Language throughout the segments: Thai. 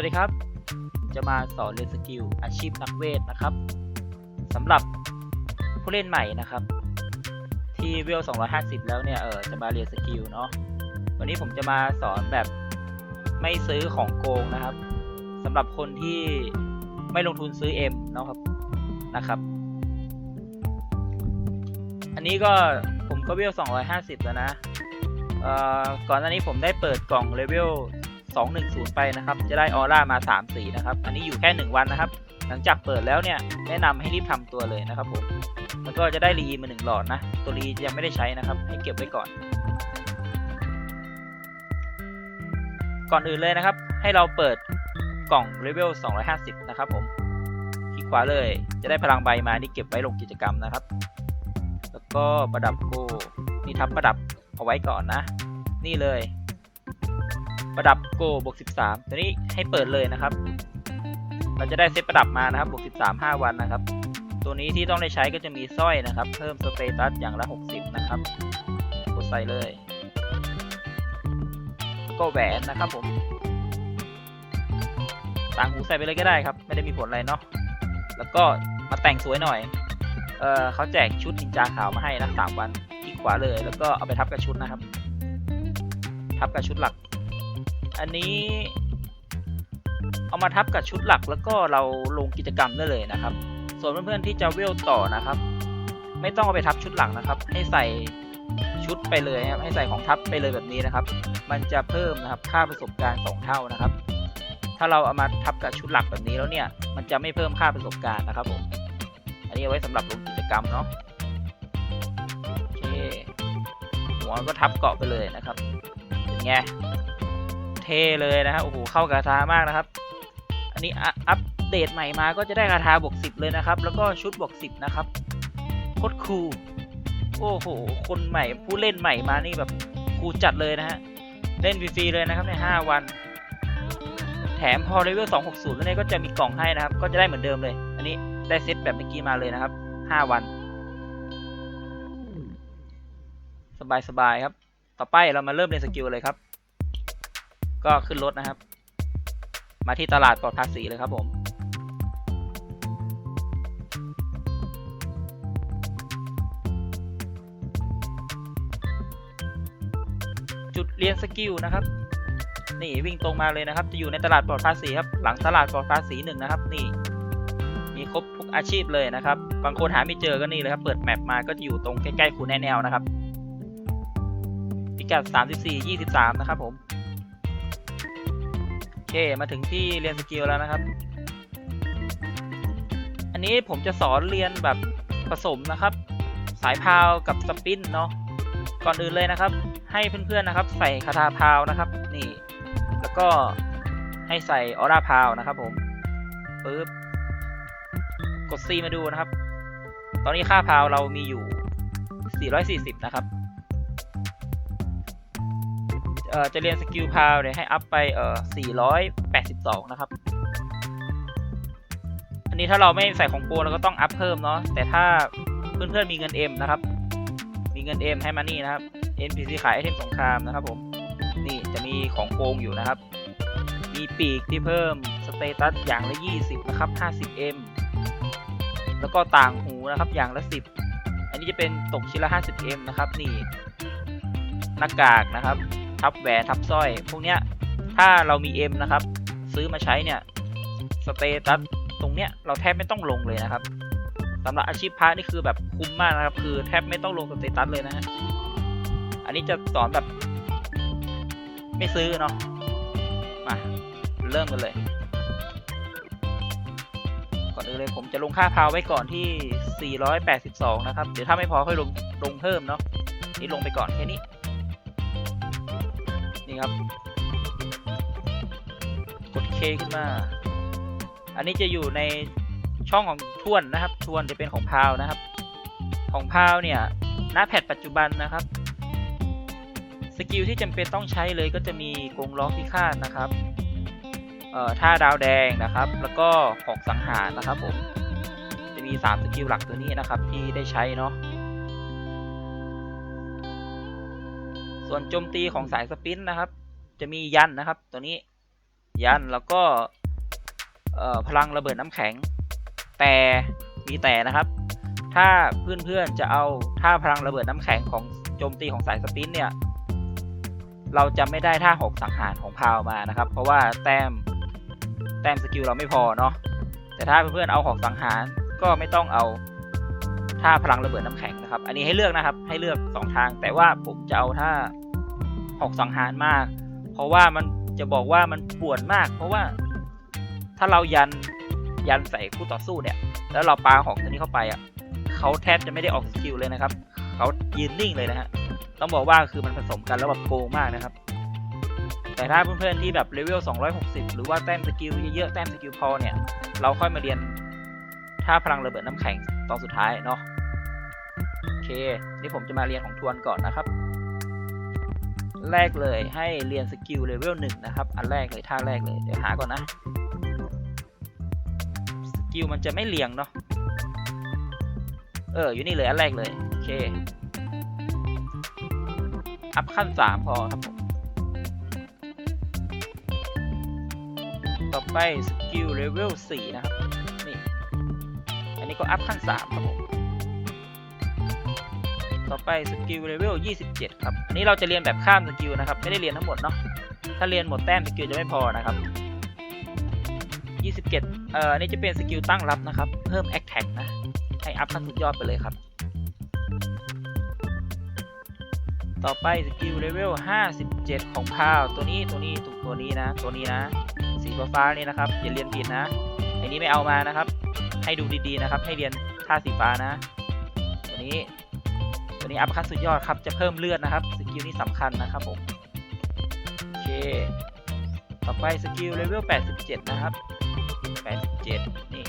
วัสดีครับ จะมาสอนเรียนสกิลอาชีพนักเวทนะครับสำหรับผู้เล่นใหม่นะครับ ที่เวล 250 แล้วเนี่ยเออจะมาเรียนสกิลเนาะวันนี้ผมจะมาสอนแบบไม่ซื้อของโกงนะครับสำหรับคนที่ไม่ลงทุนซื้อ M เนาะครับนะครับ อันนี้ก็ผมก็เวล 250 แล้วนะเอ่อก่อนหน้านี้ผมได้เปิดกล่องเลเวล 210 ไปนะครับ จะได้ออร่ามา 3 สีนะครับ อันนี้อยู่แค่ 1 วันนะครับ หลังจากเปิดแล้วเนี่ยแนะนำให้รีบทำตัวเลยนะครับผมแล้วก็จะได้รีมา 1 หลอดนะ ตัวรียังไม่ได้ใช้นะครับ ให้เก็บไว้ก่อน ก่อนอื่นเลยนะครับ ให้เราเปิดกล่องเลเวล250 นะครับผมคลิกขวาเลยจะได้พลังใบมานี่เก็บไว้ลงกิจกรรมนะครับ แล้วก็ประดับโกนี่ทับประดับเอาไว้ก่อนนะ นี่เลย ประดับโกบวก13 ตัวนี้ให้เปิดเลยนะครับ เราจะได้เซตประดับมานะครับบวก13 5 วันนะครับ ตัวนี้ที่ต้องได้ใช้ก็จะมีสร้อยนะครับ เพิ่มสเตตัสอย่างละ 60 นะครับกดใส่เลย ก็แหวนนะครับผมต่างหูใส่ไปเลยก็ได้ครับ ไม่ได้มีผลอะไรเนาะแล้วก็มาแต่งสวยหน่อยเออเขาแจกชุดนินจาขาวมาให้นะสามวันคลิกขวาเลย แล้วก็เอาไปทับกับชุดนะครับ ทับกับชุดหลัก อันนี้ เอามาทับกับชุดหลักแล้วก็เราลงกิจกรรมได้เลยนะครับ ส่วนเพื่อนๆที่จะเวลต่อนะครับ ไม่ต้องเอาไปทับชุดหลังนะครับ ให้ใส่ชุดไปเลยครับให้ใส่ของทับไปเลยแบบนี้นะครับ มันจะเพิ่มนะครับค่าประสบการณ์สองเท่านะครับ ถ้าเราเอามาทับกับชุดหลักแบบนี้แล้วเนี่ย มันจะไม่เพิ่มค่าประสบการณ์นะครับผม อันนี้เอาไว้สำหรับลงกิจกรรมเนาะโอเคหัวก็ทับเกาะไปเลยนะครับเป็นไง เท่เลยนะครับโอ้โหเข้ากับคาถามากนะครับ อันนี้อัปเดตใหม่มาก็จะได้คาถาบวกสิบเลยนะครับ แล้วก็ชุดบวกสิบนะครับโคตรคูลโอ้โห คนใหม่ผู้เล่นใหม่มานี่แบบคูลจัดเลยนะฮะ เล่นฟรีๆเลยนะครับในห้าวัน แถมพอเลเวล260แล้วเนี่ยก็จะมีกล่องให้นะครับ ก็จะได้เหมือนเดิมเลย อันนี้ได้เซตแบบเมื่อกี้มาเลยนะครับ 5 วัน สบายๆครับ ต่อไปเรามาเริ่มเรียนสกิลเลยครับ ก็ขึ้นรถนะครับ มาที่ตลาดปลอดภาษีเลยครับผมจุดเรียนสกิลนะครับ นี่วิ่งตรงมาเลยนะครับ จะอยู่ในตลาดปลอดภาษีครับ หลังตลาดปลอดภาษีหนึ่งนะครับ นี่ มีครบทุกอาชีพเลยนะครับ บางคนหาไม่เจอก็นี่เลยครับ เปิดแมปมาก็จะอยู่ตรงใกล้ๆคูแนแนวนะครับ พิกัด 34 23 นะครับผม เคมาถึงที่เรียนสกิลแล้วนะครับ อันนี้ผมจะสอนเรียนแบบผสมนะครับ สายพาวกับสปินเนาะก่อนอื่นเลยนะครับ ให้เพื่อนๆนะครับ ใส่คาถาพาวนะครับ นี่ แล้วก็ให้ใส่ออร่าพาวนะครับ ผมปึ๊บกด C มาดูนะครับ ตอนนี้ค่าพาวเรามีอยู่ 440 นะครับ เอ่อจะเรียนสกิลพาวเนี่ยให้อัพไปเอ่อ482 นะครับ อันนี้ถ้าเราไม่ใส่ของโปรเราก็ต้องอัพเพิ่มเนาะแต่ถ้าเพื่อนๆมีเงิน M นะครับ มีเงิน M ให้มานี่นะครับ NPC ขายไอเทมสงครามนะครับผมนี่จะมีของโกงอยู่นะครับ มีปีกที่เพิ่มสเตตัสอย่างละ 20 นะครับ 50M แล้วก็ต่างหูนะครับอย่างละ 10 อันนี้จะเป็นตกชิ้นละ 50M นะครับนี่หน้ากากนะครับ ทับแหวนทับสร้อย พวกเนี้ยถ้าเรามี M นะครับ ซื้อมาใช้เนี่ยสเตตัสตรงเนี้ยเราแทบไม่ต้องลงเลยนะครับสำหรับอาชีพพระนี่คือแบบคุ้มมากนะครับ คือแทบไม่ต้องลงสเตตัสเลยนะฮะอันนี้จะสอนแบบ ไม่ซื้อเนาะมาเริ่มกันเลย ก่อนอื่นเลยผมจะลงค่าพาวไว้ก่อนที่ 482 นะครับ เดี๋ยวถ้าไม่พอค่อยลงลงเพิ่มเนาะนี่ลงไปก่อนแค่นี้ ครับ กดเคขึ้นมา อันนี้จะอยู่ในช่องของทวนนะครับ ทวนจะเป็นของพาวนะครับ ของพาวเนี่ยหน้าแพทปัจจุบันนะครับ สกิลที่จำเป็นต้องใช้เลยก็จะมีกรงล้อพิฆาตนะครับเอ่อท่าดาวแดงนะครับ แล้วก็ของสังหารนะครับผม จะมี 3 สกิลหลักตัวนี้นะครับที่ได้ใช้เนาะ ส่วนโจมตีของสายสปินนะครับ จะมียันนะครับ ตัวนี้ยันแล้วก็พลังระเบิดน้ำแข็ง แต่มีแต่นะครับ ถ้าเพื่อนๆจะเอาท่าพลังระเบิดน้ำแข็งของโจมตีของสายสปินเนี่ยเราจะไม่ได้ท่าหกสังหารของพาวมานะครับ เพราะว่าแต้มแต้มสกิลเราไม่พอเนาะแต่ถ้าเพื่อนๆเอาหอกสังหารก็ไม่ต้องเอา ท่าพลังระเบิดน้ำแข็งนะครับ อันนี้ให้เลือกนะครับ ให้เลือกสองทาง แต่ว่าผมจะเอาท่าหอกสังหารมาก เพราะว่ามันจะบอกว่ามันป่วนมาก เพราะว่าถ้าเรายันยันใส่คู่ต่อสู้เนี่ย แล้วเราปาหอกตัวนี้เข้าไปอะเขาแทบจะไม่ได้ออกสกิลเลยนะครับเขายืนนิ่งเลยนะฮะต้องบอกว่าคือมันผสมกันแล้วแบบโกงมากนะครับ แต่ถ้าเพื่อนๆที่แบบเลเวล 260 หรือว่าแต้มสกิลเยอะๆแต้มสกิลพอเนี่ย เราค่อยมาเรียนท่าพลังระเบิดน้ำแข็ง ตอนสุดท้ายเนาะโอเค นี่ผมจะมาเรียนของทวนก่อนนะครับ แรกเลยให้เรียนสกิลเลเวลหนึ่งนะครับ อันแรกเลยท่าแรกเลย เดี๋ยวหาก่อนนะ สกิลมันจะไม่เรียงเนาะ เออ อยู่นี่เลยอันแรกเลย โอเค อัพขั้นสามพอครับผม ต่อไปสกิลเลเวล4นะครับ นนี้ก็อัพขั้น 3 ครับผม ต่อไปสกิลเลเวล 27 ครับ อันนี้เราจะเรียนแบบข้ามสกิลนะครับ ไม่ได้เรียนทั้งหมดเนาะ ถ้าเรียนหมดแต้มสกิลจะไม่พอนะครับ 27 เอ่ออันนี้จะเป็นสกิลตั้งรับนะครับ เพิ่ม Attack นะ ให้อัพขั้นสุดยอดไปเลยครับ ต่อไปสกิลเลเวล 57 ของพาวตัวนี้ตัวนี้ตัวตัวนี้นะ ตัวนี้นะ สีฟ้าๆนี่นะครับ อย่าเรียนผิดนะอันนี้ไม่เอามานะครับ ให้ดูดีๆนะครับ ให้เรียนท่าสีฟ้านะ ตัวนี้ ตัวนี้อัพคัตสุดยอดครับ จะเพิ่มเลือดนะครับ สกิลนี้สำคัญนะครับผม โอเค ต่อไปสกิลเลเวล 87 นะครับ 87 นี่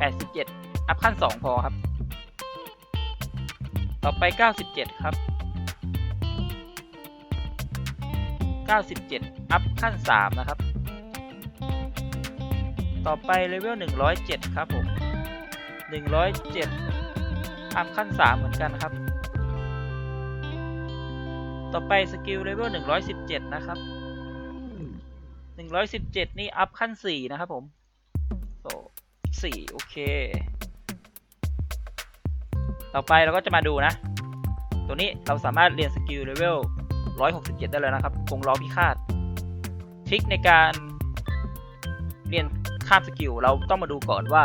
87 อัพขั้น 2 พอครับ ต่อไป 97 ครับ 97 อัพขั้น 3 นะครับ ต่อไปเลเวล107 ครับผม 107 อัพขั้น 3 เหมือนกันครับ ต่อไปสกิลเลเวล117 นะครับ 117 นี่อัพขั้น 4 นะครับผมโอ้4โอเค ต่อไปเราก็จะมาดูนะ ตัวนี้เราสามารถเรียนสกิลเลเวล167 ได้เลยนะครับกงล้อพิฆาตทริคในการเรียน ข้ามสกิลเราต้องมาดูก่อนว่า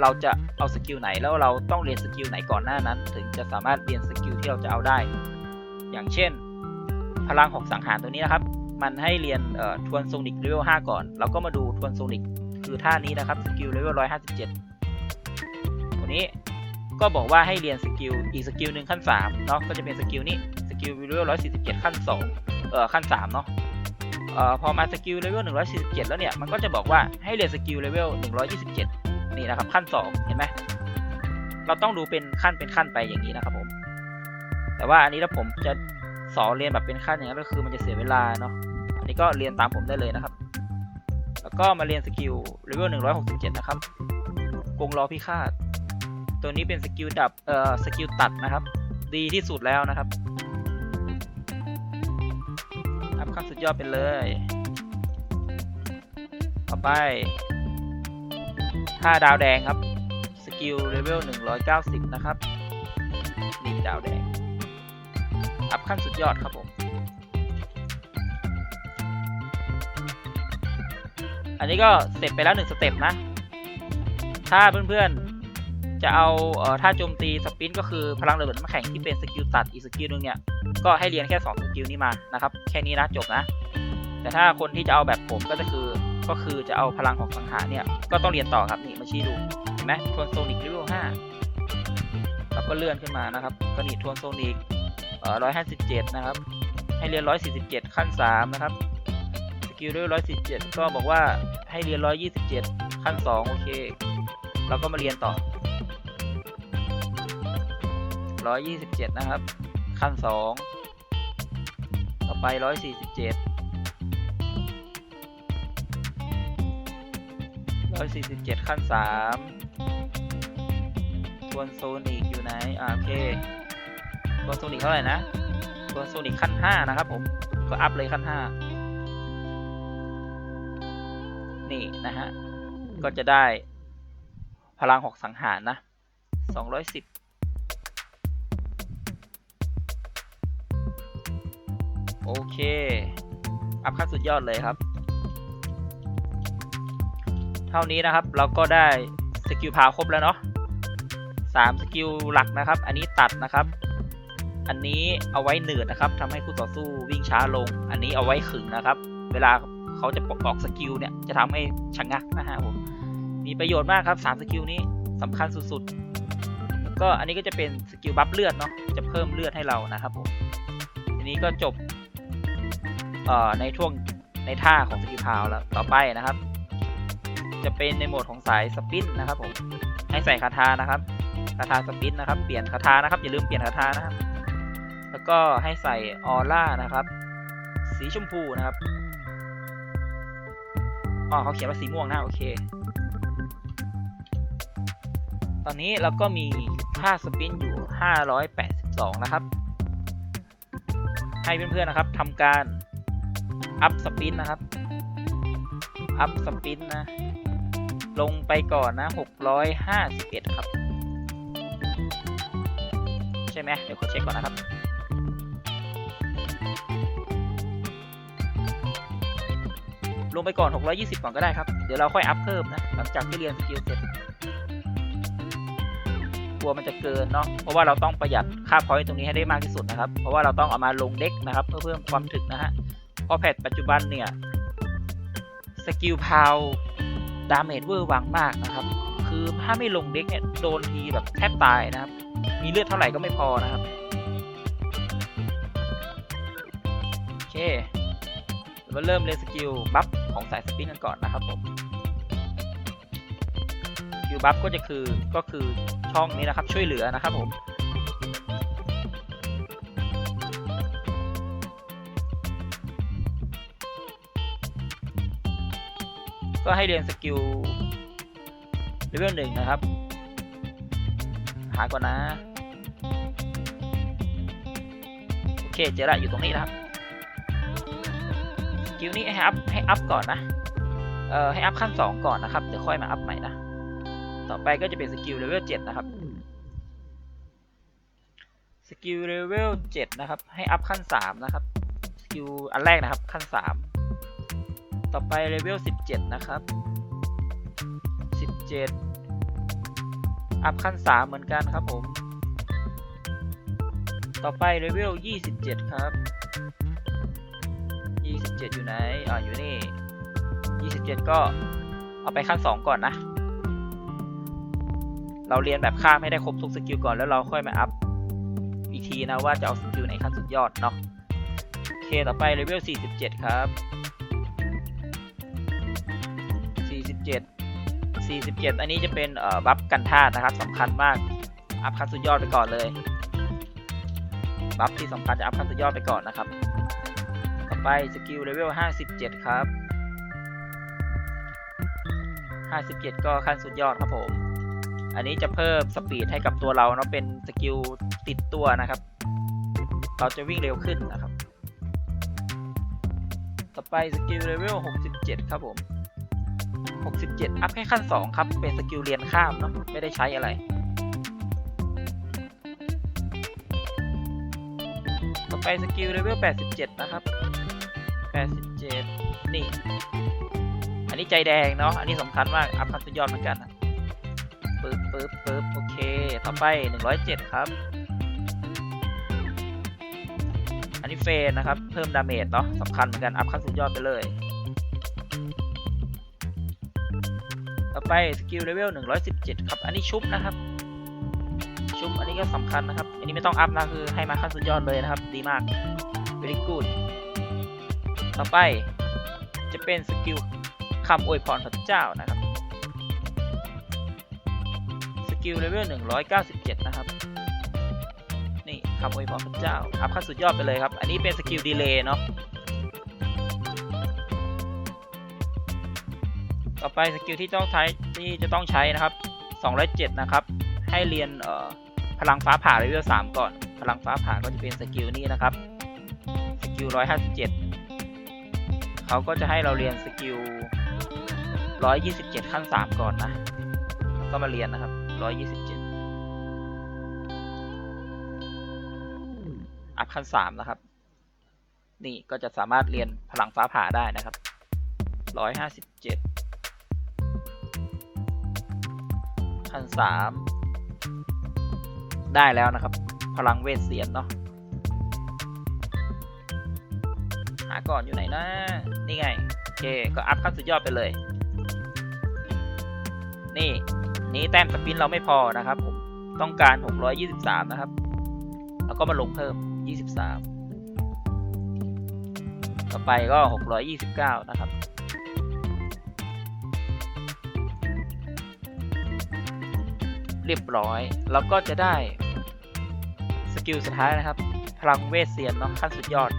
เราจะเอาสกิลไหนแล้วเราต้องเรียนสกิลไหนก่อนหน้านั้น ถึงจะสามารถเรียนสกิลที่เราจะเอาได้ อย่างเช่น พลังของสังหารตัวนี้นะครับ มันให้เรียนเอ่อทวนโซนิกเลเวล5ก่อน เราก็มาดูทวนโซนิกคือท่านี้นะครับสกิลเลเวล157ตัวนี้ก็บอกว่าให้เรียนสกิลอีกสกิลหนึ่งขั้น3เนาะก็จะเป็นสกิลนี้สกิลเลเวล147 ขั้น2เอ่อขั้น3เนาะ ออพอมาสกิลเลเวล147 แล้วเนี่ย มันก็จะบอกว่าให้เรียนสกิลเลเวล127 นี่นะครับ ขั้น 2 เห็นไหม เราต้องดูเป็นขั้นเป็นขั้นไปอย่างนี้นะครับผม แต่ว่าอันนี้ถ้าผมจะสอนเรียนแบบเป็นขั้นอย่างนั้นก็คือมันจะเสียเวลาเนาะ อันนี้ก็เรียนตามผมได้เลยนะครับ แล้วก็มาเรียนสกิลเลเวล167 นะครับ กงล้อพิฆาต ตัวนี้เป็นสกิลดับ เอ่อ สกิลตัดนะครับ ดีที่สุดแล้วนะครับ ขั้นสุดยอดไปเลย ต่อไปท่าดาวแดงครับ สกิลเลเวล 190 นะครับ นี่ดาวแดง อัพขั้นสุดยอดครับผม อันนี้ก็เสเต็ปไปแล้วหนึ่งสเต็ปนะ ถ้าเพื่อนๆ จะเอาเอ่อท่าโจมตีสปินก็คือพลังระเบิดน้ำแข็งที่เป็นสกิลตัดอีกสกิลหนึงเนี่ยก็ให้เรียนแค่2สกิลนี้มานะครับแค่นี้นะจบนะ แต่ถ้าคนที่จะเอาแบบผมก็จะคือก็คือจะเอาพลังของสังหารเนี่ยก็ต้องเรียนต่อครับนี่มาชี้ดูเห็นไหมทวนโซนิกเลเวล5แล้วก็เลื่อนขึ้นมานะครับก็นี่ทวนโซนิกเอ่อ157นะครับให้เรียน147ขั้น3นะครับสกิลด้วย147ก็บอกว่าให้เรียน127ขั้น2โอเคเราก็มาเรียนต่อ 127 นะครับ ขั้น 2 ต่อไป 147 147 ขั้น 3 ทวโซนิกอยู่ไหนอ่าโอเคตัวโซนิกเท่าไหร่นะตัวโซนิกขั้น 5 นะครับผม ก็อัพเลยขั้น 5 นี่นะฮะ ก็จะได้พลังหกสังหารนะ 210 โอเค อัพขั้นสุดยอดเลยครับ เท่านี้นะครับเราก็ได้สกิลพาวครบแล้วเนาะสามสกิลหลักนะครับ อันนี้ตัดนะครับ อันนี้เอาไว้หนืดนะครับทำให้คู่ต่อสู้วิ่งช้าลง อันนี้เอาไว้ขึงนะครับ เวลาเขาจะปกออกสกิลเนี่ยจะทำให้ชะงักนะฮะผมมีประโยชน์มากครับสามสกิลนี้สำคัญสุดๆแล้วก็อันนี้ก็จะเป็นสกิลบัฟเลือดเนาะจะเพิ่มเลือดให้เรานะครับผมทีนี้ก็จบ ในช่วงในท่าของสกิลพาวแล้วต่อไปนะครับ จะเป็นในโหมดของสายสปินนะครับผมให้ใส่คาถานะครับคาถาสปินนะครับ เปลี่ยนคาถานะครับอย่าลืมเปลี่ยนคาถานะครับ แล้วก็ให้ใส่ออร่านะครับ สีชมพูนะครับอ๋อเขาเขียนว่าสีม่วงนะโอเค ตอนนี้เราก็มีค่าสปินอยู่ 582 นะครับ ให้เพื่อนๆนะครับทำการ อัพสปินนะครับ อัพสปินนะ ลงไปก่อนนะ 651 ครับ ใช่ไหมเดี๋ยวขอเช็คก่อนนะครับ ลงไปก่อน 620 ก่อนก็ได้ครับ เดี๋ยวเราค่อยอัพเพิ่มนะ หลังจากที่เรียนสกิลเสร็จกลัวมันจะเกินเนาะ เพราะว่าเราต้องประหยัดค่าพอยต์ตรงนี้ให้ได้มากที่สุดนะครับ เพราะว่าเราต้องเอามาลงเด็กนะครับ เพื่อเพิ่มความถึกนะฮะ เพราะแพทปัจจุบันเนี่ย สกิลพาวดาเมจเวอร์วังมากนะครับ คือถ้าไม่ลงเด็กเนี่ยโดนทีแบบแทบตายนะครับ มีเลือดเท่าไหร่ก็ไม่พอนะครับ โอเคเราเริ่มเรียนสกิลบัฟของสายสปินกันก่อนนะครับผมสกิลบัฟก็จะคือก็คือช่องนี้นะครับช่วยเหลือนะครับผม ก็ให้เรียนสกิลเลเวลหนึ่งนะครับ หาก่อนนะ โอเคเจอละอยู่ตรงนี้นะครับสกิลนี้ให้อัพให้อัพก่อนนะ เอ่อให้อัพขั้น2ก่อนนะครับเดี๋ยวค่อยมาอัพใหม่นะ ต่อไปก็จะเป็นสกิลเลเวล7นะครับสกิลเลเวล7นะครับ ให้อัพขั้น3นะครับ สกิลอันแรกนะครับขั้น3 ต่อไปเลเวล 17 นะครับ 17 อัพขั้น 3 เหมือนกันครับผม ต่อไปเลเวล 27 ครับ 27 อยู่ไหน อ่าอยู่นี่ 27 ก็เอาไปขั้น 2 ก่อนนะ เราเรียนแบบข้ามให้ได้ครบทุกสกิลก่อนแล้วเราค่อยมาอัพอีกทีนะว่าจะเอาสกิลไหนขั้นสุดยอดเนาะ โอเค ต่อไปเลเวล 47 ครับ 47 47 อันนี้จะเป็นบัฟกันธาตุนะครับสำคัญมาก อัพขั้นสุดยอดไปก่อนเลย บัฟที่สำคัญจะอัพขั้นสุดยอดไปก่อนนะครับ ต่อไปสกิลเลเวล 57 ครับ 57 ก็ขั้นสุดยอดครับผม อันนี้จะเพิ่มสปีดให้กับตัวเราเนาะเป็นสกิลติดตัวนะครับ เราจะวิ่งเร็วขึ้นนะครับ ต่อไปสกิลเลเวล 67 ครับผม 67 อัพแค่ขั้น 2 ครับ เป็นสกิลเรียนข้ามเนาะไม่ได้ใช้อะไรต่อไปสกิลเลเวล 87 นะครับ 87 นี่ อันนี้ใจแดงเนาะ อันนี้สำคัญมาก อัพขั้นสุดยอดเหมือนกันปึ๊บปึ๊บปึ๊บโอเค ต่อไป 107 ครับ อันนี้เฟนนะครับ เพิ่มดาเมจเนาะสำคัญเหมือนกัน อัพขั้นสุดยอดไปเลย ต่อไปสกิลเลเวล117 ครับ อันนี้ชุบนะครับ ชุบอันนี้ก็สำคัญนะครับ อันนี้ไม่ต้องอัพนะคือให้มาขั้นสุดยอดเลยนะครับ ดีมาก very good ต่อไปจะเป็นสกิลคำอวยพรพระเจ้านะครับ สกิลเลเวล197 นะครับ นี่คำอวยพรพระเจ้า อัพขั้นสุดยอดไปเลยครับ อันนี้เป็นสกิลดีเลย์เนาะ ต่อไปสกิลที่ต้องใช้ที่จะต้องใช้นะครับ 207 นะครับ ให้เรียนพลังฟ้าผ่าเลเวล3ก่อน พลังฟ้าผ่าก็จะเป็นสกิลนี้นะครับ สกิล 157 เขาก็จะให้เราเรียนสกิล 127 ขั้น 3 ก่อนนะ ก็มาเรียนนะครับ 127 อัพขั้น 3 นะครับ นี่ก็จะสามารถเรียนพลังฟ้าผ่าได้นะครับ 157 พันสามได้แล้วนะครับ พลังเวทเสียนเนาะหาก่อนอยู่ไหนนะนี่ไงโอเคก็อัพขั้นสุดยอดไปเลย นี่นี้แต้มสปินเราไม่พอนะครับผมต้องการ 623 นะครับ แล้วก็มาลงเพิ่ม 23 ต่อไปก็ 629 นะครับ เรียบร้อย แล้วก็จะได้สกิลสุดท้ายนะครับ พลังเวทเซียนเนาะขั้นสุดยอด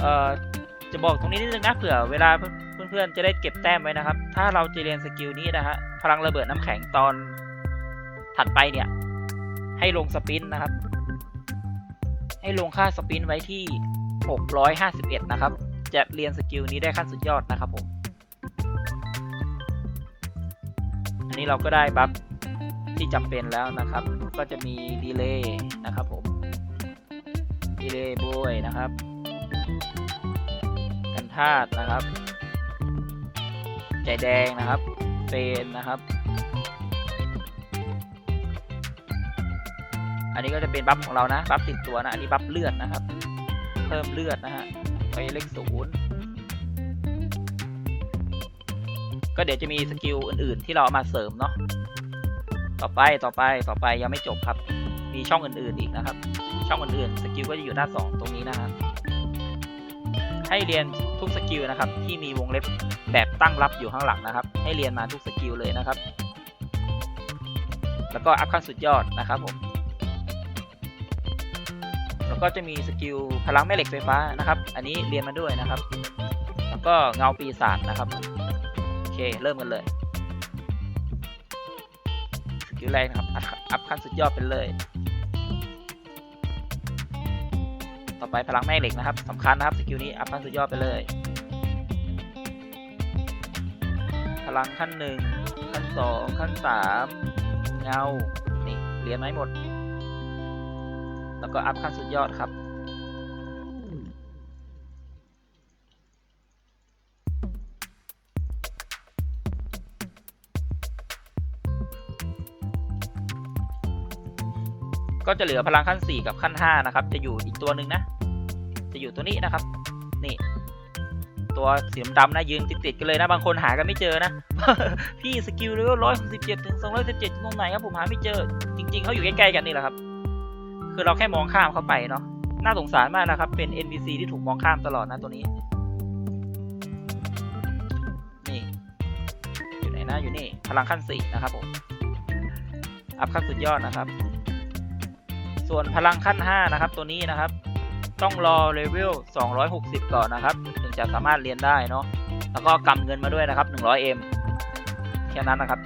เอ่อ จะบอกตรงนี้นิดนึงนะเผื่อเวลาเพื่อนๆจะได้เก็บแต้มไว้นะครับ ถ้าเราจะเรียนสกิลนี้นะฮะ พลังระเบิดน้ำแข็งตอนถัดไปเนี่ย ให้ลงสปินนะครับ ให้ลงค่าสปินไว้ที่ 651 นะครับ จะเรียนสกิลนี้ได้ขั้นสุดยอดนะครับผม นี้เราก็ได้บัฟที่จำเป็นแล้วนะครับ ก็จะมีดีเลย์นะครับผมดีเลย์บวยนะครับ กันธาตุนะครับ ใจแดงนะครับเฟนนะครับ อันนี้ก็จะเป็นบัฟของเรานะ บัฟติดตัวนะ อันนี้บัฟเลือดนะครับ เพิ่มเลือดนะฮะไปเลขศูนย์ ก็เดี๋ยวจะมีสกิลอื่นๆ ที่เราเอามาเสริมเนาะต่อไปต่อไปต่อไปยังไม่จบครับ มีช่องอื่นๆอีกนะครับ ช่องอื่นๆสกิลก็จะอยู่หน้า 2 ตรงนี้นะครับให้เรียนทุกสกิลนะครับ ที่มีวงเล็บแบบตั้งรับอยู่ข้างหลังนะครับ ให้เรียนมาทุกสกิลเลยนะครับ แล้วก็อัพขั้นสุดยอดนะครับผมแล้วก็จะมีสกิลพลังแม่เหล็กไฟฟ้านะครับ อันนี้เรียนมาด้วยนะครับ แล้วก็เงาปีศาจนะครับ เคเริ่มกันเลยสกิลแรกนะครับอัพขั้นสุดยอดไปเลย ต่อไปพลังแม่เหล็กนะครับสำคัญนะครับสกิลนี้อัพขั้นสุดยอดไปเลย พลังขั้นหนึ่งขั้นสองขั้นสามเงานี่เรียนไม้หมด แล้วก็อัพขั้นสุดยอดครับ ก็จะเหลือพลังขั้น 4 กับขั้น 5 นะครับ จะอยู่อีกตัวหนึ่งนะ จะอยู่ตัวนี้นะครับ นี่ ตัวสีดำนะยืนติดๆกันเลยนะ บางคนหากันไม่เจอนะ พี่สกิลเลเวลร้อยสิบเจ็ดถึงสองร้อยสิบเจ็ดตรงไหนครับผมหาไม่เจอ จริง ๆเขาอยู่ใกล้ๆกันนี่แหละครับ คือเราแค่มองข้ามเข้าไปเนาะ น่าสงสารมากนะครับ เป็น NPC ที่ถูกมองข้ามตลอดนะตัวนี้ นี่อยู่ไหนนะ อยู่นี่ พลังขั้น4นะครับผม อัพขั้นสุดยอดนะครับ ส่วนพลังขั้น 5 นะครับ ตัวนี้นะครับ ต้องรอเลเวล 260 ก่อนนะครับ ถึงจะสามารถเรียนได้เนาะแล้วก็กำเงินมาด้วยนะครับ 100M แค่นั้นนะครับ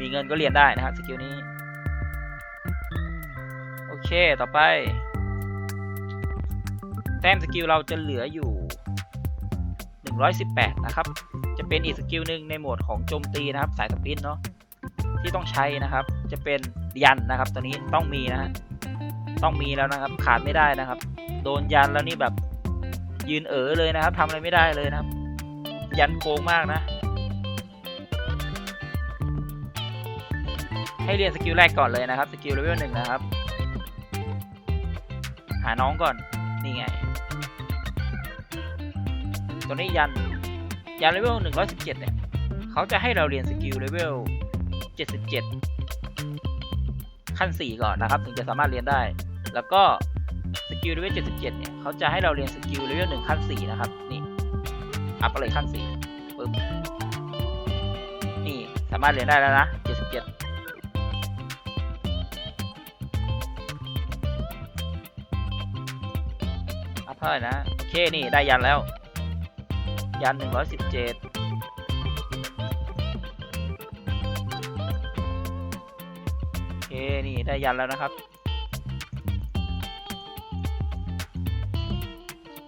มีเงินก็เรียนได้นะครับสกิลนี้ โอเคต่อไป แต้มสกิลเราจะเหลืออยู่ 118 นะครับ จะเป็นอีกสกิลหนึ่งในโหมดของโจมตีนะครับ สายสปินเนาะที่ต้องใช้นะครับ จะเป็นยันนะครับ ตัวนี้ต้องมีนะฮะ ต้องมีแล้วนะครับ ขาดไม่ได้นะครับ โดนยันแล้วนี่แบบยืนเอ๋อเลยนะครับทำอะไรไม่ได้เลยนะครับ ยันโกงมากนะ ให้เรียนสกิลแรกก่อนเลยนะครับ สกิลเลเวลหนึ่งนะครับ หาน้องก่อนนี่ไง ตัวนี้ยันยันเลเวลหนึ่งร้อยสิบเจ็ดเนี่ยเขาจะให้เราเรียนสกิลเลเวลเจ็ดสิบเจ็ดขั้นสี่ก่อนนะครับ ถึงจะสามารถเรียนได้ แล้วก็สกิลเลเวลเจ็ดสิบเนี่ยเขาจะให้เราเรียนสกิลเลเวลหนึ่งขั้นสี่นะครับ นี่ อัพไปเลยขั้นสี่ปึ๊บ นี่สามารถเรียนได้แล้วนะเจ็ดสิบเจ็ดอัพเท่าไหร่นะ โอเค นี่ ได้ยันแล้ว ยันหนึ่งร้อยสิบเจ็ดโอเค นี่ ได้ยันแล้วนะครับ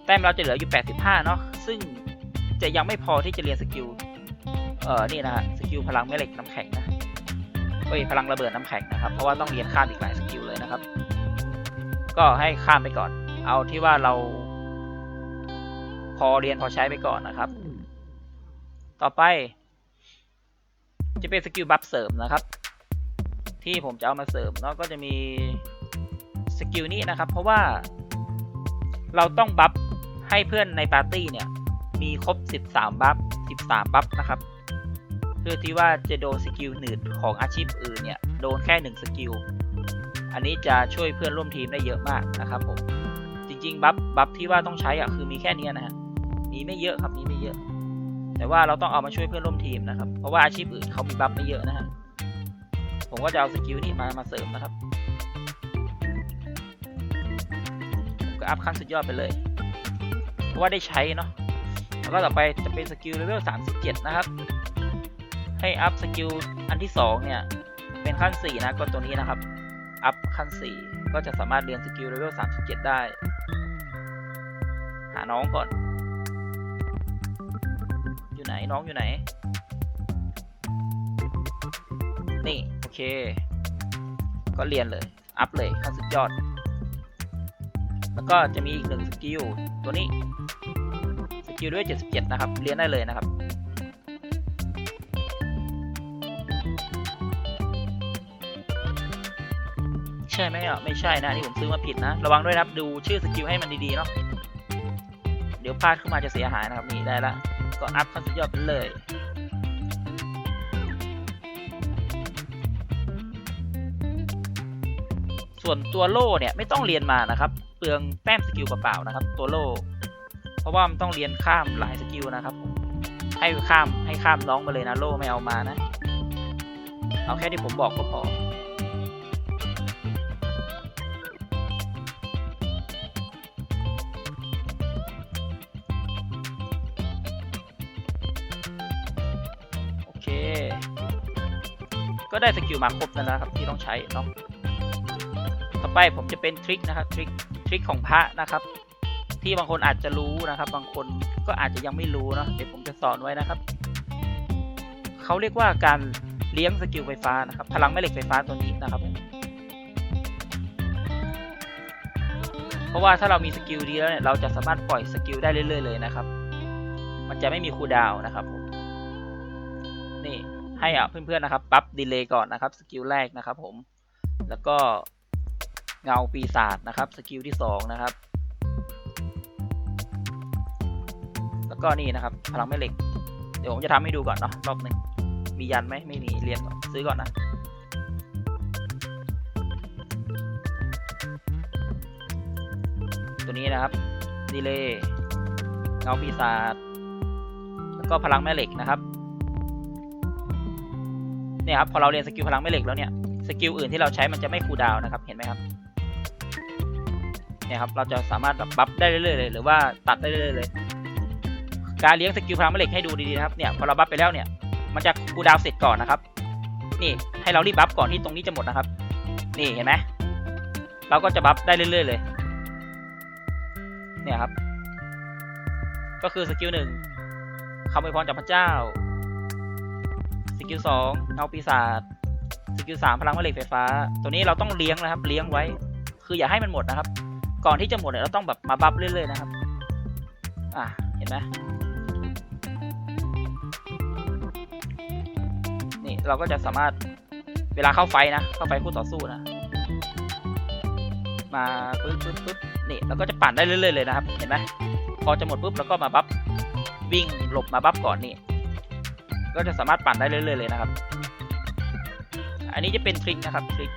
แต้มเราจะเหลืออยู่ 85 เนาะซึ่งจะยังไม่พอที่จะเรียนสกิล เอ่อ นี่นะฮะ สกิลพลังแม่เหล็กน้ำแข็งนะ เอ้ย พลังระเบิดน้ำแข็งนะครับ เพราะว่าต้องเรียนข้ามอีกหลายสกิลเลยนะครับ ก็ให้ข้ามไปก่อน เอาที่ว่าเรา พอเรียนพอใช้ไปก่อนนะครับ ต่อไป จะเป็นสกิลบัฟเสริมนะครับ ที่ผมจะเอามาเสริมเนาะ ก็จะมีสกิลนี้นะครับ เพราะว่าเราต้องบัฟ ให้เพื่อนในปาร์ตี้เนี่ยมีครบ 13 บัฟ 13 บัฟนะครับ เพื่อที่ว่าจะโดนสกิลหนึ่งของอาชีพอื่นเนี่ยโดนแค่ 1 สกิล อันนี้จะช่วยเพื่อนร่วมทีมได้เยอะมากนะครับผม จริงๆ บัฟ บัฟที่ว่าต้องใช้อะคือมีแค่นี้นะฮะ มีไม่เยอะครับ มีไม่เยอะ แต่ว่าเราต้องเอามาช่วยเพื่อนร่วมทีมนะครับ เพราะว่าอาชีพอื่นเขามีบัฟไม่เยอะนะฮะ ผมก็จะเอาสกิลนี้มา มาเสริมนะครับ ผมก็อัพขั้นสุดยอดไปเลย เพราะว่าได้ใช้เนาะแล้วก็ต่อไปจะเป็นสกิลเลเวล 37 นะครับ ให้อัพสกิลอันที่ 2 เนี่ย เป็นขั้น 4 นะก็ตัวนี้นะครับ อัพขั้น 4 ก็จะสามารถเรียนสกิลเลเวล 37 ได้ หาน้องก่อน อยู่ไหนน้องอยู่ไหน นี่ โอเค ก็เรียนเลย อัพเลยขั้นสุดยอด แล้วก็จะมีอีกหนึ่งสกิลตัวนี้สกิลด้วย 77 นะครับ เรียนได้เลยนะครับ ใช่ไหมอะไม่ใช่นะนี่ผมซื้อมาผิดนะ ระวังด้วยนะครับ ดูชื่อสกิลให้มันดีๆเนาะเดี๋ยวพลาดขึ้นมาจะเสียหายนะครับนี่ได้ละก็อัพขั้นสุดยอดไปเลยส่วนตัวโล่เนี่ยไม่ต้องเรียนมานะครับ เปลืองแต้มสกิลเปล่าๆนะครับ ตัวโลเพราะว่ามันต้องเรียนข้ามหลายสกิลนะครับ ให้ข้ามให้ข้ามน้องมาเลยนะโลไม่เอามานะ เอาแค่ที่ผมบอกก็พอโอเคก็ได้สกิลมาครบแล้วนะครับที่ต้องใช้เนาะ ต่อไปผมจะเป็นทริคนะครับทริค ทริคของพระนะครับ ที่บางคนอาจจะรู้นะครับ บางคนก็อาจจะยังไม่รู้เนาะเดี๋ยวผมจะสอนไว้นะครับเขาเรียกว่าการเลี้ยงสกิลไฟฟ้านะครับ พลังแม่เหล็กไฟฟ้าตัวนี้นะครับ เพราะว่าถ้าเรามีสกิลดีแล้วเนี่ยเราจะสามารถปล่อยสกิลได้เรื่อยๆเลยนะครับ มันจะไม่มีคูดาวนะครับผมนี่ให้อะเพื่อนๆนะครับปั๊บดีเลย์ก่อนนะครับสกิลแรกนะครับผมแล้วก็ เงาปีศาจนะครับสกิลที่ 2 นะครับ แล้วก็นี่นะครับ พลังแม่เหล็ก เดี๋ยวผมจะทำให้ดูก่อนเนาะรอบหนึ่งมียันไหมไม่มีเรียนก่อนซื้อก่อนนะตัวนี้นะครับดีเลย์เงาปีศาจแล้วก็พลังแม่เหล็กนะครับเนี่ยครับพอเราเรียนสกิลพลังแม่เหล็กแล้วเนี่ยสกิลอื่นที่เราใช้มันจะไม่คูลดาวนะครับ เห็นไหมครับ เนี่ยครับเราจะสามารถแบบบัฟได้เรื่อยๆเลยหรือว่าตัดได้เรื่อยๆเลย การเลี้ยงสกิลพลังแม่เหล็กให้ดูดีๆนะครับเนี่ยพอเราบัฟไปแล้วเนี่ยมันจะคูดาวเสร็จก่อนนะครับ นี่ให้เรารีบบัฟก่อนที่ตรงนี้จะหมดนะครับ นี่เห็นไหมเราก็จะบัฟได้เรื่อยๆเลย เนี่ยครับ ก็คือสกิลหนึ่งคำอวยพรจากพระเจ้า สกิลสองเงาปีศาจ สกิลสามพลังแม่เหล็กไฟฟ้า ตัวนี้เราต้องเลี้ยงนะครับ เลี้ยงไว้ คืออย่าให้มันหมดนะครับ ก่อนที่จะหมดเนี่ยเราต้องแบบมาบัฟเรื่อยๆนะครับ อะเห็นไหมนี่เราก็จะสามารถเวลาเข้าไฟนะเข้าไฟคู่ต่อสู้นะ มาปึ๊บปึ๊บปึ๊บนี่เราก็จะปั่นได้เรื่อยๆเลยนะครับ เห็นไหมพอจะหมดปุ๊บเราก็มาบัฟวิ่งหลบมาบัฟก่อนนี่ก็จะสามารถปั่นได้เรื่อยๆเลยนะครับ อันนี้จะเป็นทริคนะครับทริค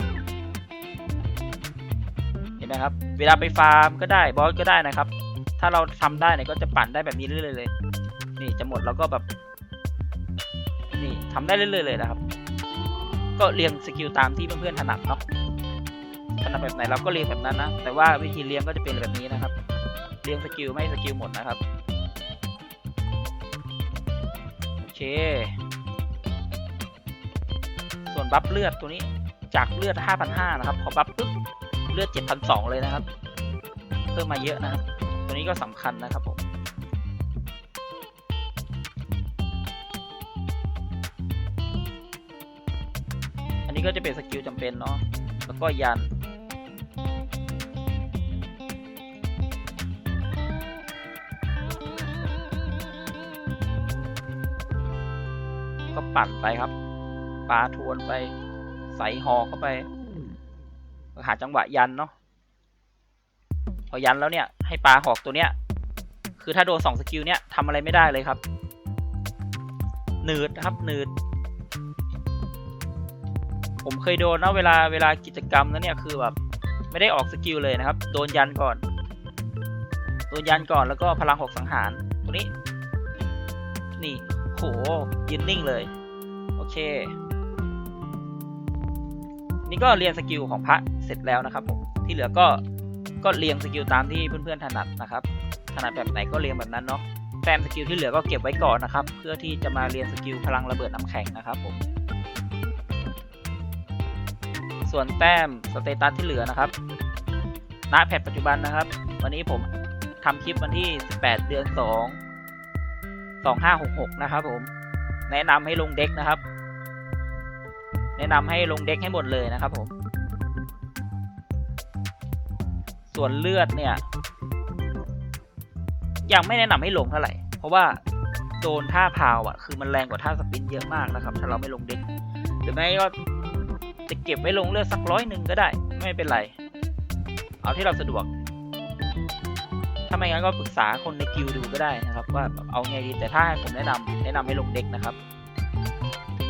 นไหมครับ เวลาไปฟาร์มก็ได้บอสก็ได้นะครับ ถ้าเราทำได้เนี่ยก็จะปั่นได้แบบนี้เรื่อยๆเลย นี่จะหมดแล้วก็แบบ นี่ทำได้เรื่อยๆเลยนะครับ ก็เรียงสกิลตามที่เพื่อนๆถนัดเนาะถนัดแบบไหนเราก็เรียงแบบนั้นนะ แต่ว่าวิธีเรียงก็จะเป็นแบบนี้นะครับ เรียงสกิลไม่สกิลหมดนะครับ โอเค ส่วนบัฟเลือดตัวนี้จากเลือด 5,500 นะครับพอบัฟปุ๊บ เลือด 7,200 เลยนะครับ เพิ่มมาเยอะนะครับ ตัวนี้ก็สำคัญนะครับผมอันนี้ก็จะเป็นสกิลจำเป็นเนาะแล้วก็ยันก็ปั่นไปครับปลาทวนไป ใส่หอเข้าไป หาจังหวะยันเนาะพอยันแล้วเนี่ย ให้ปลาหอกตัวเนี้ย คือถ้าโดนสองสกิลเนี้ยทำอะไรไม่ได้เลยครับ หนืดนะครับหนืด ผมเคยโดนนะเวลาเวลากิจกรรมนั้นเนี่ยคือแบบไม่ได้ออกสกิลเลยนะครับ โดนยันก่อน โดนยันก่อนแล้วก็พลังหกสังหาร ตัวนี้ นี่โหยืนนิ่งเลย โอเค ก็เรียนสกิลของพระเสร็จแล้วนะครับผมที่เหลือก็ก็เรียงสกิลตามที่เพื่อนๆถนัดนะครับถนัดแบบไหนก็เรียงแบบนั้นเนาะแต้มสกิลที่เหลือก็เก็บไว้ก่อนนะครับ เพื่อที่จะมาเรียนสกิลพลังระเบิดน้ำแข็งนะครับผมส่วนแต้มสเตตัสที่เหลือนะครับณแพทปัจจุบันนะครับ วันนี้ผมทำคลิปวันที่ 18 เดือน 2 2566 นะครับผม แนะนำให้ลงเด็กนะครับ แนะนำให้ลงเด็กให้หมดเลยนะครับผม ส่วนเลือดเนี่ย ยังไม่แนะนำให้ลงเท่าไหร่ เพราะว่าโดนท่าพาวอะ คือมันแรงกว่าท่าสปินเยอะมากนะครับ ถ้าเราไม่ลงเด็กหรือไม่ก็จะเก็บไว้ลงเลือดสักร้อยหนึ่งก็ได้ ไม่เป็นไร เอาที่เราสะดวก ถ้าไม่งั้นก็ปรึกษาคนในกิลดูก็ได้นะครับ ว่าเอาไงดีแต่ถ้าให้ผมแนะนำแนะนำให้ลงเด็กนะครับ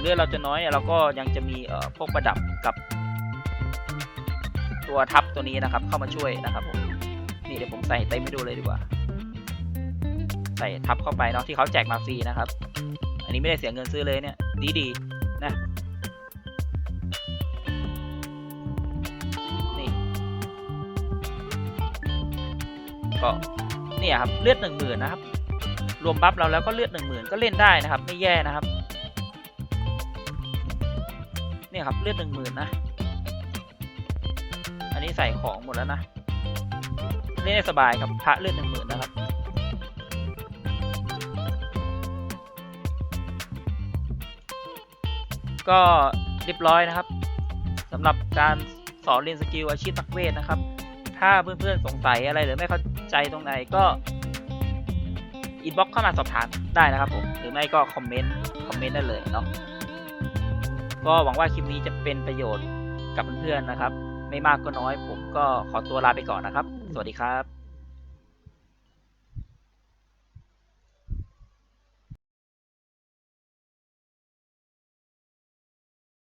เลือดเราจะน้อยเนี่ยเราก็ยังจะมีพวกประดับกับ ตัวทับตัวนี้นะครับ เข้ามาช่วยนะครับผมนี่เดี๋ยวผมใส่เต็มให้ดูเลยดีกว่า ใส่ทับเข้าไปเนาะที่เขาแจกมาฟรีนะครับ อันนี้ไม่ได้เสียเงินซื้อเลยเนี่ย ดีดีนะนี่ก็เนี่ยครับเลือดหนึ่งหมื่นนะครับรวมบัฟเราแล้วก็เลือดหนึ่งหมื่นก็เล่นได้นะครับ ไม่แย่นะครับ เนี่ยครับเลือดหนึ่งหมื่นนะ อันนี้ใส่ของหมดแล้วนะเล่นได้สบายครับพระเลือดหนึ่งหมื่นนะครับ ก็เรียบร้อยนะครับสำหรับการสอนเรียนสกิลอาชีพนักเวทนะครับ ถ้าเพื่อนๆสงสัยอะไรหรือไม่เข้าใจตรงไหนก็อินบ็อกเข้ามาสอบถามได้นะครับผม หรือไม่ก็คอมเมนต์ คอมเมนต์ได้เลยเนาะ ก็หวังว่าคลิปนี้จะเป็นประโยชน์กับเพื่อนๆนะครับ ไม่มากก็น้อยผมก็ขอตัวลาไปก่อนนะครับ สวัสดีครับ